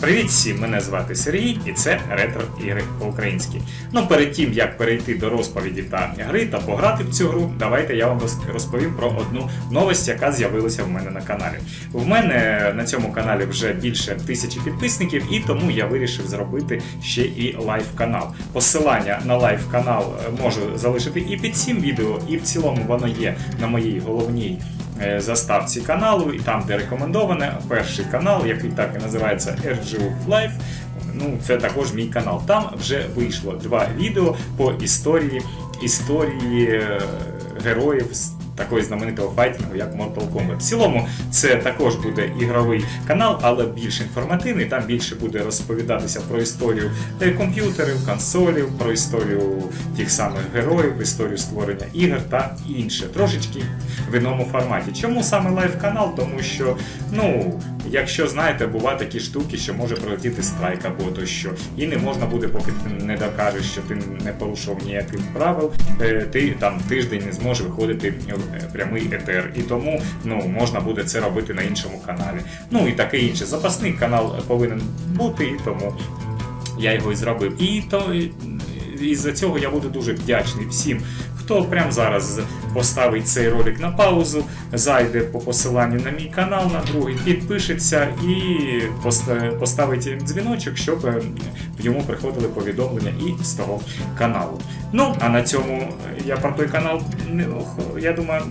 Привіт всім! Мене звати Сергій і це ретро ігри по-українськи. Ну перед тим як перейти до розповіді та гри та пограти в цю гру, давайте я вам розповім про одну новость, яка з'явилася в мене на каналі. В мене на цьому каналі вже більше тисячі підписників, і тому я вирішив зробити ще і лайв канал. Посилання на лайв канал е, можу залишити і під цим відео, і в цілому воно є на моїй головній заставці каналу, і там, де рекомендоване, перший канал, який так і називається RGU Live. Ну, це також мій канал. Там вже вийшло два відео по історії історії е, героїв з такої знаменитого файтингу, як Mortal Kombat. В цілому, це також буде ігровий канал, але більш інформативний. Там більше буде розповідатися про історію е, комп'ютерів, консолів, про історію тих самих героїв, історію створення ігор та інше. Трошечки в іному форматі. Чому саме лайв канал? Тому що, ну, якщо знаєте, бувають такі штуки, що може прилетіти страйк або то що, і не можна буде, поки ти не докажеш, що ти не порушував ніяких правил, е, ти там тиждень не зможеш виходити в е, прямий етер. І тому ну, можна буде це робити на іншому каналі. Ну і таке інше. Запасний канал повинен бути, і тому я його і зробив. І то із-за цього я буду дуже вдячний всім, хто прямо зараз поставить цей ролик на паузу, зайде по посиланню на мій канал, на другий, підпишеться і поста- поставить дзвіночок, щоб в йому приходили повідомлення і з того каналу. Ну, а на цьому я про той канал, я думаю,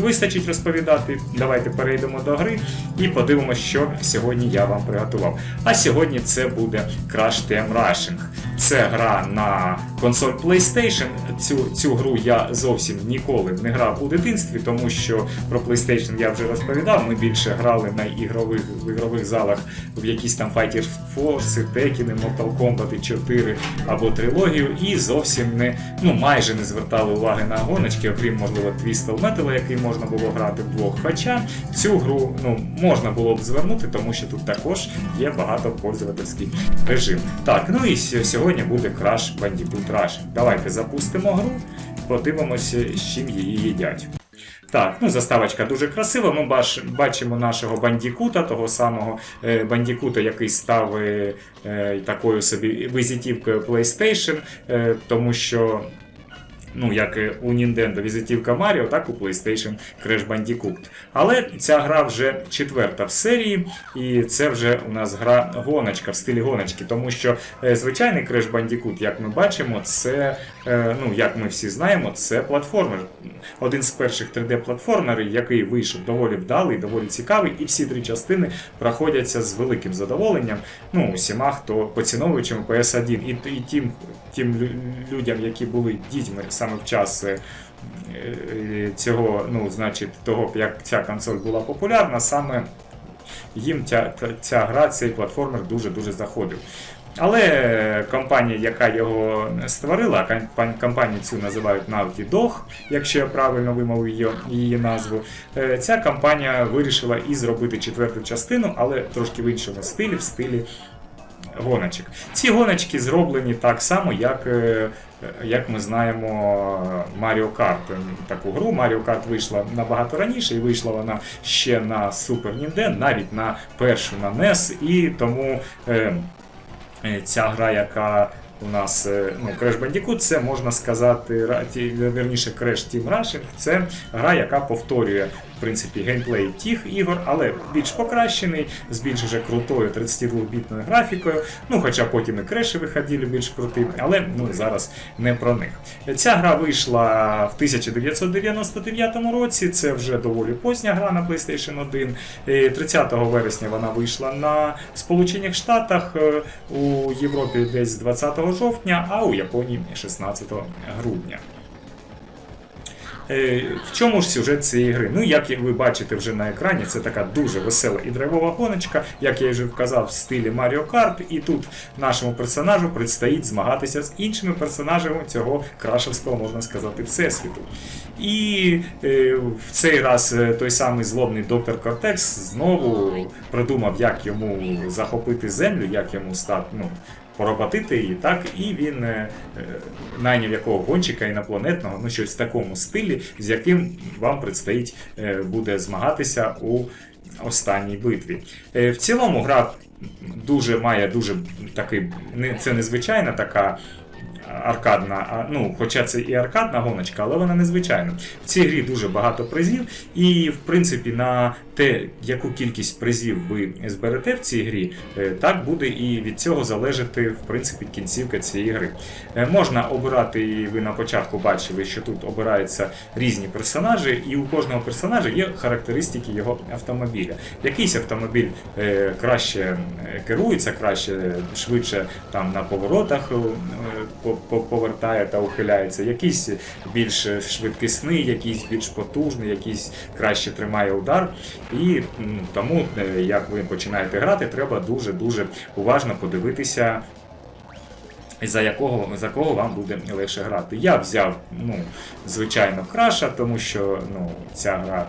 вистачить розповідати. Давайте перейдемо до гри і подивимося, що сьогодні я вам приготував. А сьогодні це буде Crash Team Rushing. Це гра на консоль PlayStation. Цю, цю гру я зовсім ніколи не грав у дитинстві, тому що про PlayStation я вже розповідав. Ми більше грали на ігрових в ігрових залах в якісь там Fighter Force, Tekken, Mortal Kombat 4 або трилогію, і зовсім не ну майже не звертали уваги на гоночки, окрім можливо Twisted Metal, який можна було грати вдвох. Хоча цю гру ну можна було б звернути, тому що тут також є багатопользовательський режим. Так, ну і сьогодні буде Crash Bandicoot Rush. Давайте запустимо гру, подивимося, з чим її їдять. Так, ну заставочка дуже красива. Ми бач, бачимо нашого бандікута, того самого е, бандікута, який став е, е, такою собі візитівкою PlayStation, тому що. Ну, як у Nintendo візитівка Маріо, так у PlayStation Crash Bandicoot. Але ця гра вже четверта в серії, і це вже у нас гра гоночка в стилі гоночки, тому що е, звичайний Crash Bandicoot, як ми бачимо, це, е, ну як ми всі знаємо, це платформер. Один з перших 3D-платформерів, який вийшов доволі вдалий, доволі цікавий, і всі три частини проходяться з великим задоволенням. Ну, усіма, хто поціновуючим PS1, і, і тим, тим людям, які були дітьми саме в час. е, е, Цього, ну, значить, того, як ця консоль була популярна, саме їм ця, ця- гра, цей платформер дуже-дуже заходив. Але компанія, яка його створила, компа- компанію цю називають Naughty Dog, якщо я правильно вимовив її, її назву, е, ця компанія вирішила і зробити четверту частину, але трошки в іншому стилі, в стилі гоночок. Ці гоночки зроблені так само, як, е, як ми знаємо Mario Kart. Таку гру Mario Kart вийшла набагато раніше, і вийшла вона ще на Super Nintendo, навіть на першу на NES, і тому. Е, Е, ця гра, яка у нас е, ну, Crash Bandicoot, це можна сказати, верніше Crash Team Rushing, це гра, яка повторює в принципі геймплей тих ігор, але більш покращений, з більш вже крутою 32-бітною графікою. Ну, хоча потім і креші виходили більш круті, але ну, зараз не про них. Ця гра вийшла в 1999 році. Це вже доволі позня гра на PlayStation 1. Е, 30 вересня вона вийшла на Сполучених Штатах, е, у Європі десь 20 жовтня, а у Японії 16 грудня. Е, В чому ж сюжет цієї гри? Ну, як ви бачите вже на екрані, це така дуже весела і драйвова гоночка, як я вже вказав, в стилі Mario Kart. І тут нашому персонажу предстоїть змагатися з іншими персонажами цього крашевського, можна сказати, всесвіту. І е, в цей раз е, той самий злобний доктор Кортекс знову придумав, як йому захопити землю, як йому стати. Ну, поработити її, так, і він е, найняв якого гонщика інопланетного, ну щось в такому стилі, з яким вам предстоїть е, буде змагатися у останній битві. Е, В цілому гра дуже має дуже такий, не- це незвичайна така. Аркадна, ну, хоча це і аркадна гоночка, але вона незвичайна. В цій грі дуже багато призів, і в принципі на те, яку кількість призів ви зберете в цій грі, е, так буде і від цього залежати в принципі кінцівка цієї гри. Е, Можна обирати, і ви на початку бачили, що тут обираються різні персонажі, і у кожного персонажа є характеристики його автомобіля. Якийсь автомобіль е, краще керується, краще, швидше там на поворотах по- по- повертає та ухиляється, якийсь більш швидкісний, якийсь більш потужний, якийсь краще тримає удар. І тому, е, як ви починаєте грати, треба дуже-дуже уважно подивитися. За якого за кого вам буде легше грати. Я взяв, ну, звичайно, краша, тому що ну, ця гра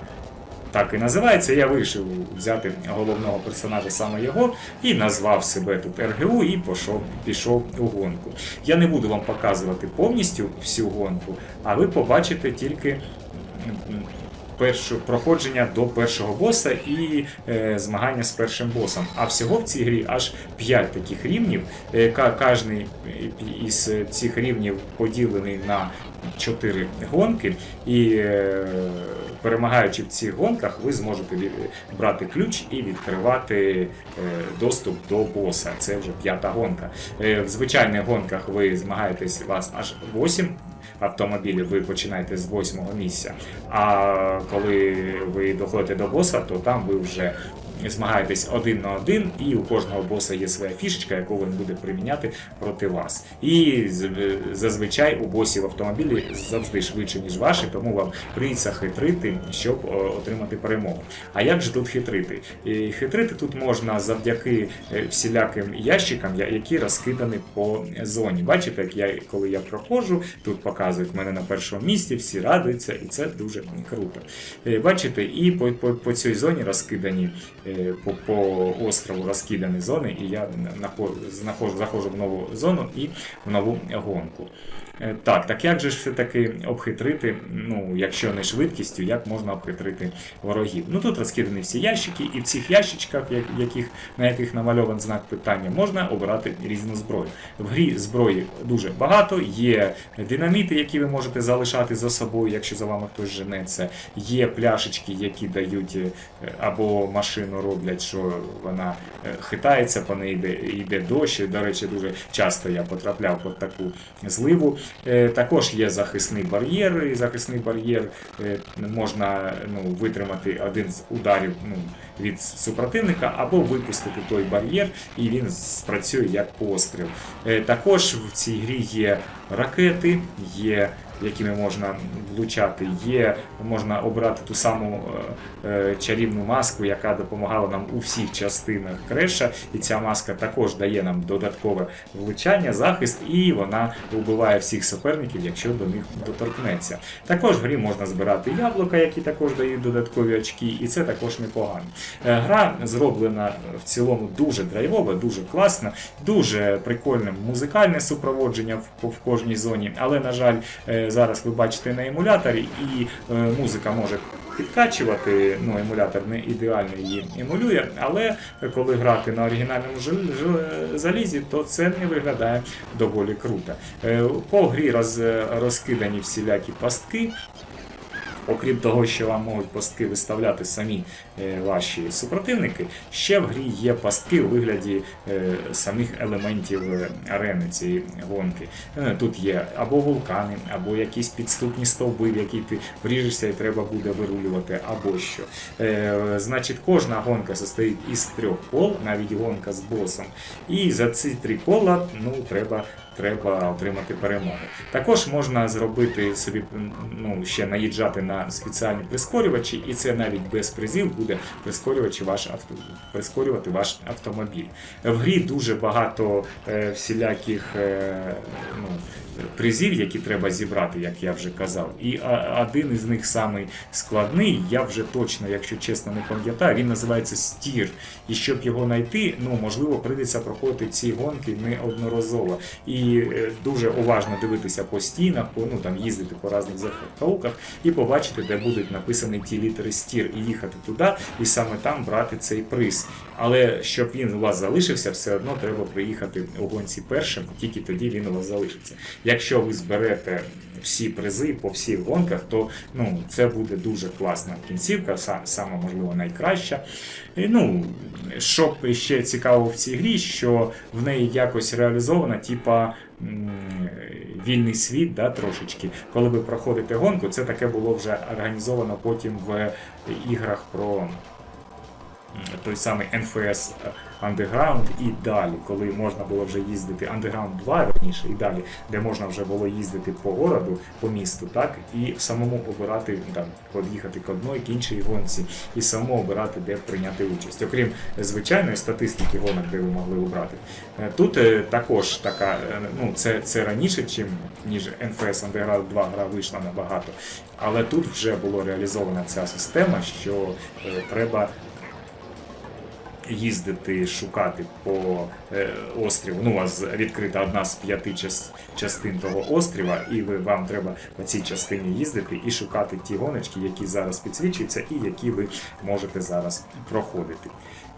так і називається. Я вирішив взяти головного персонажа саме його і назвав себе тут РГУ і пішов, пішов у гонку. Я не буду вам показувати повністю всю гонку, а ви побачите тільки. Першу проходження до першого боса і е, змагання з першим босом. А всього в цій грі аж 5 таких рівнів. Е, кожний із цих рівнів поділений на 4 гонки, і е, перемагаючи в цих гонках, ви зможете брати ключ і відкривати е, доступ до боса. Це вже п'ята гонка. Е, в звичайних гонках ви змагаєтесь вас аж 8 автомобілів, ви починаєте з восьмого місця. А коли ви доходите до боса, то там ви вже змагаєтесь один на один, і у кожного боса є своя фішечка, яку він буде приміняти проти вас. І зазвичай у босів автомобілі завжди швидше, ніж ваші, тому вам прийдеться хитрити, щоб отримати перемогу. А як же тут хитрити? Хитрити тут можна завдяки е, всіляким ящикам, які розкидані по зоні. Бачите, як я коли я проходжу, тут показують мене на першому місці, всі радуються, і це дуже круто. Е, Бачите, і по, по, по цій зоні розкидані е, по, по острову розкидані зони, і я знаходжу, заходжу в нову зону і в нову гонку. Е, Так, так як же ж все-таки обхитрити, ну, якщо не швидкістю, як можна обхитрити ворогів? Ну тут розкидані всі ящики, і в цих ящичках, яких, на яких намальований знак питання, можна обирати різну зброю. В грі зброї дуже багато, є динаміти, які ви можете залишати за собою, якщо за вами хтось женеться. Є пляшечки, які дають е, або машину роблять, що вона е, хитається, по неї йде, йде дощ. До речі, дуже часто я потрапляв під таку зливу. Е, Також є захисний бар'єр, і захисний бар'єр е, можна ну, витримати один з ударів ну, від супротивника, або випустити той бар'єр, і він спрацює як постріл. Е, Також в цій грі є ракети, є якими можна влучати, є можна обрати ту саму е, е, чарівну маску, яка допомагала нам у всіх частинах креша. І ця маска також дає нам додаткове влучання, захист, і вона вбиває всіх суперників, якщо до них доторкнеться. Також в грі можна збирати яблука, які також дають додаткові очки, і це також непогано. Е, Гра зроблена в цілому дуже драйвова, дуже класна, дуже прикольне музикальне супроводження в, в кожній зоні. Але, на жаль, е, зараз ви бачите на емуляторі, і е, музика може підкачувати. Ну, емулятор не ідеально її емулює, але коли грати на оригінальному залізі, то це не виглядає доволі круто. Е, По грі роз, розкидані всілякі пастки. Окрім того, що вам можуть пастки виставляти самі е, ваші супротивники, ще в грі є пастки у вигляді е, самих елементів е, арени цієї гонки. Тут є або вулкани, або якісь підступні стовби, в які ти вріжешся і треба буде вирулювати, або що. Значить, кожна гонка состоїть із трьох кол, навіть гонка з босом. І за ці три кола ну, треба треба отримати перемогу. Також можна зробити собі ну, ще наїжджати на спеціальні прискорювачі, і це навіть без призів буде прискорювати ваш авто, прискорювати ваш автомобіль. В грі дуже багато е, всіляких е, ну, призів, які треба зібрати, як я вже казав. І один із них самий складний, я вже точно, якщо чесно, не пам'ятаю, він називається стір. І щоб його знайти, ну можливо, прийдеться проходити ці гонки неодноразово. І і е, дуже уважно дивитися по стінах, по ну там їздити по різних закоулках і побачити, де будуть написані ті літери стір, і їхати туди, і саме там брати цей приз. Але щоб він у вас залишився, все одно треба приїхати у гонці першим, тільки тоді він у вас залишиться. Якщо ви зберете всі призи по всіх гонках, то ну це буде дуже класна кінцівка, саме можливо найкраща. Ну, що ще цікаво в цій грі, що в неї якось реалізована, типа. Вільний світ, да, трошечки. Коли ви проходите гонку, це таке було вже організовано потім в іграх про той самий NFS Underground і далі, коли можна було вже їздити Underground 2 верніше і далі, де можна вже було їздити по городу, по місту, так, і самому обирати там, під'їхати к одної к іншій гонці, і самому обирати, де прийняти участь. Окрім звичайної статистики гонок, де ви могли обрати. Е, Тут е, також така, е, ну це, це раніше, чим ніж NFS Underground 2 гра вийшла набагато. Але тут вже було реалізована ця система, що е, треба їздити, шукати по е, острову. Ну, у вас відкрита одна з п'яти час, частин того острова, і ви, вам треба по цій частині їздити і шукати ті гоночки, які зараз підсвічуються, і які ви можете зараз проходити.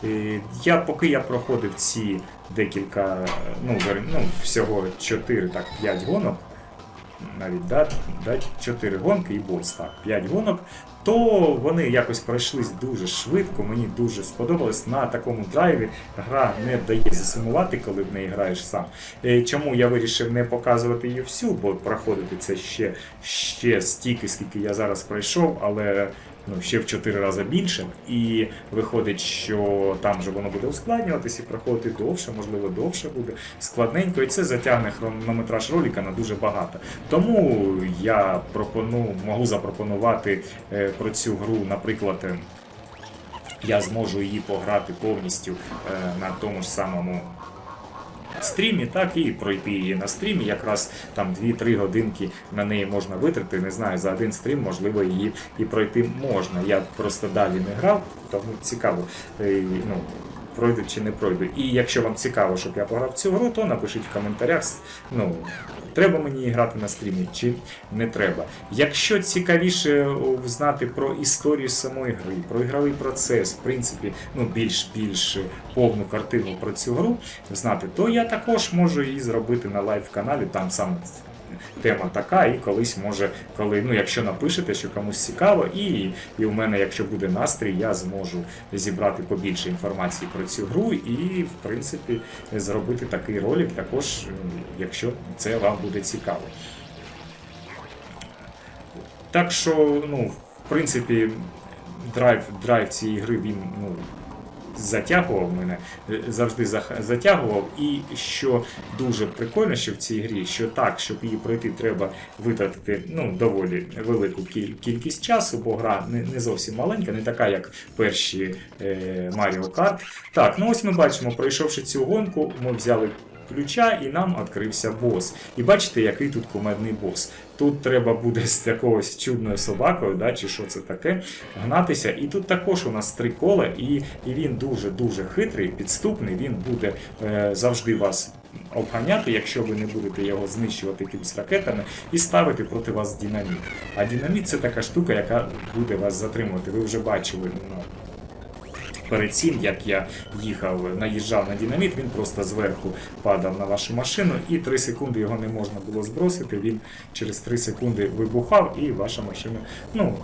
Е, Я поки я проходив ці декілька, ну, ну всього 4, так 5 гонок, навіть да, 4 гонки і бос, так, 5 гонок, то вони якось пройшлись дуже швидко, мені дуже сподобалось. На такому драйві гра не дає засумувати, коли в неї граєш сам. Е, Чому я вирішив не показувати її всю, бо проходити це ще, ще стільки, скільки я зараз пройшов, але ну, ще в 4 рази більше. І виходить, що там же воно буде ускладнюватися і проходити довше, можливо, довше буде складненько, і це затягне хронометраж ролика на дуже багато. Тому я пропоную, можу запропонувати е, про цю гру, наприклад. е, Я зможу її пограти повністю е, на тому ж самому стрімі, так і пройти її на стрімі. Якраз там 2-3 годинки на неї можна витрати. Не знаю, за один стрім можливо її і пройти можна. Я просто далі не грав, тому цікаво. е, Ну, пройду чи не пройду. І якщо вам цікаво, щоб я пограв цю гру, то напишіть в коментарях. Ну, треба мені грати на стрімі чи не треба. Якщо цікавіше о, знати про історію самої гри, про ігровий процес, в принципі, ну більш більш повну картину про цю гру знати, то я також можу її зробити на лайв-каналі. Там саме тема така, і колись може, коли ну, якщо напишете, що комусь цікаво, і, і у мене, якщо буде настрій, я зможу зібрати побільше інформації про цю гру і, в принципі, зробити такий ролик, також, якщо це вам буде цікаво. Так що, ну, в принципі, драйв, драйв цієї гри він ну, затягував мене, е, завжди затягував. І що дуже прикольно, що в цій грі, що так, щоб її пройти, треба витратити ну, доволі велику кількість часу, бо гра не, зовсім маленька, не така, як перші е, Mario Kart. Так, ну ось ми бачимо, пройшовши цю гонку, ми взяли ключа і нам відкрився бос. І бачите, який тут кумедний бос. Тут треба буде з якогось чудною собакою, да, чи що це таке, гнатися. І тут також у нас три кола, і, і він дуже-дуже хитрий, підступний, він буде е, завжди вас обганяти, якщо ви не будете його знищувати якимись ракетами, і ставити проти вас динаміт. А динаміт це така штука, яка буде вас затримувати. Ви вже бачили. Ну, Перед цим, як я їхав, наїжджав на динаміт, він просто зверху падав на вашу машину, і 3 секунди його не можна було збросити. Він через 3 секунди вибухав, і ваша машина ну,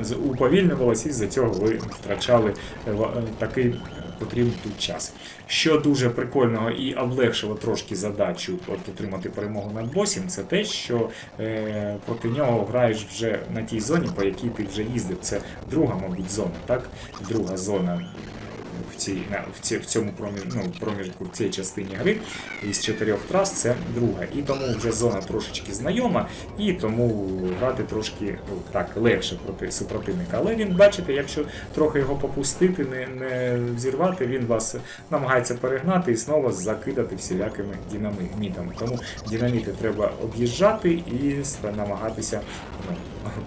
е, уповільнювалася, і з-за цього ви втрачали е, е, такий потрібний тут час. Що дуже прикольного і облегшило трошки задачу от, отримати перемогу над босім, це те, що е, проти нього граєш вже на тій зоні, по якій ти вже їздив. Це друга, мабуть, зона, так? Друга зона в, цій, в, ці, в цьому проміж, ну, проміжку в цій частині гри із чотирьох трас це друга. І тому вже зона трошечки знайома, і тому грати трошки ну, так легше проти супротивника. Але він, бачите, якщо трохи його попустити, не, не зірвати, він вас намагається перегнати і знову закидати всілякими динамітами. Тому динаміти треба об'їжджати і намагатися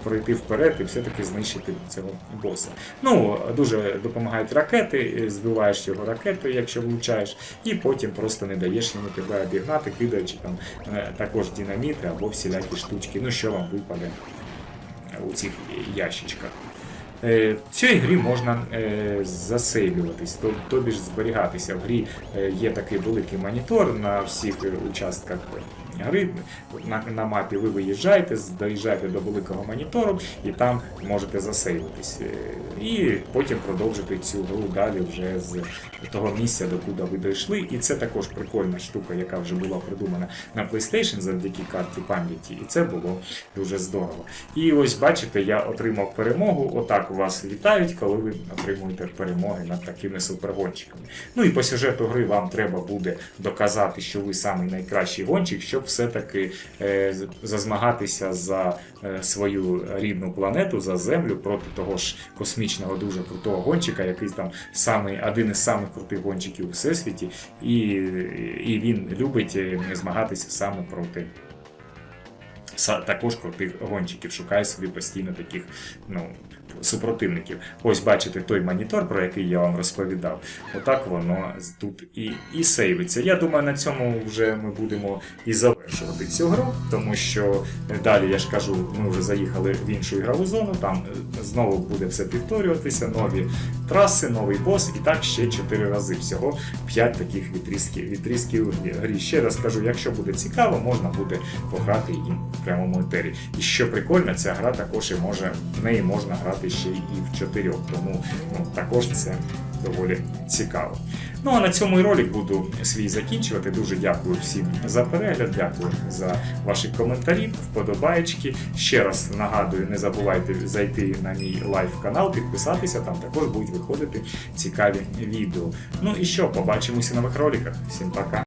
пройти вперед і все-таки знищити цього боса. Ну, дуже допомагають ракети. збиваєш його ракетою, якщо влучаєш, і потім просто не даєш йому тебе обігнати, кидаючи там е, також динаміти або всілякі штучки. Ну що вам випаде у цих ящичках. Е, В цій грі можна е, засейвлюватись, то- тобі ж зберігатися. В грі є такий великий монітор на всіх участках гри. На, на мапі ви виїжджаєте, доїжджаєте до великого монітору і там можете засейвитись. Е, І потім продовжити цю гру далі вже з того місця, до куди ви дійшли. І це також прикольна штука, яка вже була придумана на PlayStation завдяки карті пам'яті. І це було дуже здорово. І ось бачите, я отримав перемогу. Отак вас вітають, коли ви отримуєте перемоги над такими супергонщиками. Ну і по сюжету гри вам треба буде доказати, що ви самий найкращий гонщик, щоб все-таки е, зазмагатися за е, свою рідну планету, за землю проти того ж космічного дуже крутого гонщика, який там самий один із самих крутих гонщиків у всесвіті, і, і він любить е, змагатися саме проти також крутих гонщиків, шукає собі постійно таких ну, супротивників. Ось бачите той монітор, про який я вам розповідав. Отак воно тут і, і сейвиться. Я думаю, на цьому вже ми будемо і завершувати цю гру, тому що е, далі я ж кажу, ми вже заїхали в іншу ігрову зону, там е, знову буде все повторюватися, нові траси, новий бос, і так ще 4 рази. Всього 5 таких відрізків, відрізків грі. Ще раз кажу, якщо буде цікаво, можна буде пограти їм в прямому етері. І що прикольно, ця гра також і може в неї можна грати ще і в чотирьох, тому ну, також це доволі цікаво. Ну а на цьому і ролик буду свій закінчувати. Дуже дякую всім за перегляд, дякую за ваші коментарі, вподобаєчки. Ще раз нагадую, не забувайте зайти на мій лайв канал, підписатися, там також будуть виходити цікаві відео. Ну і що, побачимося нових роликах. Всім пока!